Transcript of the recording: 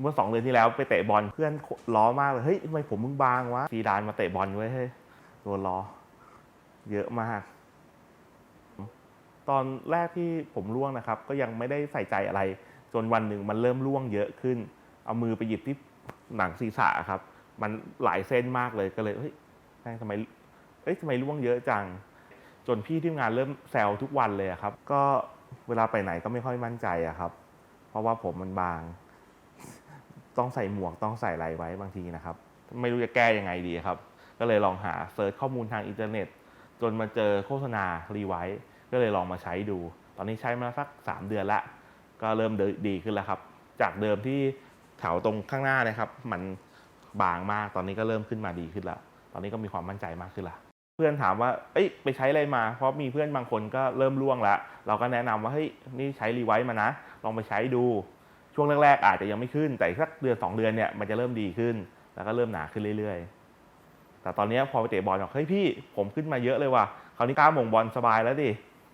เมื่อสองเดือนที่แล้วไปเตะบอลเพื่อนล้อมากเลยเฮ้ยทำไมผมมึงบางวะซีดานมาเตะบอลไว้เฮ้ยโดนล้อ เยอะมาก ตอนแรกที่ผมร่วงนะครับ ก็ยังไม่ได้ใส่ใจอะไร จนวันหนึ่งมันเริ่มร่วงเยอะขึ้น เอามือไปหยิบที่หนังศีรษะครับ มันหลายเส้นมากเลยก็เลยเฮ้ยแม่งทำไมเอ้ยทำไมร่วงเยอะจัง จนพี่ที่งานเริ่มแซวทุกวันเลยครับ ก็เวลาไปไหนก็ไม่ค่อยมั่นใจอะครับ เพราะว่าผมมันบาง ต้องใส่หมวกต้องใส่อะไรไว้บางทีนะครับ ไม่รู้จะแก้ยังไงดีครับ ก็เลยลองหาเซิร์ชข้อมูลทางอินเทอร์เน็ต จนมาเจอโฆษณารีไวท์ก็เลยลองมาใช้ดู ตอนนี้ใช้มาสัก 3 เดือนละ ก็เริ่มดีขึ้นแล้วครับ จากเดิมที่แถวตรงข้างหน้านะครับ มันบางมากตอนนี้ก็เริ่มขึ้นมาดีขึ้นแล้ว ตอนนี้ก็มีความมั่นใจมากขึ้นละเพื่อนถามว่า เอ้ย ไปใช้อะไรมา เพราะมีเพื่อนบางคนก็เริ่มร่วงล้วเราก็แนะนำว่า เฮ้ย นี่ใช้รีไวท์มานะ ลองไปใช้ดู ช่วงแรกๆอาจจะยังไม่ขึ้น แต่สักเดือนสองเดือนเนี่ยมันจะเริ่มดีขึ้น แล้วก็เริ่มหนาขึ้นเรื่อยๆ แต่ตอนนี้พอไปเตะบอลบอกเฮ้ยพี่ผมขึ้นมาเยอะเลยว่ะคราวนี้กล้าหม่งบอลสบายแล้วดิ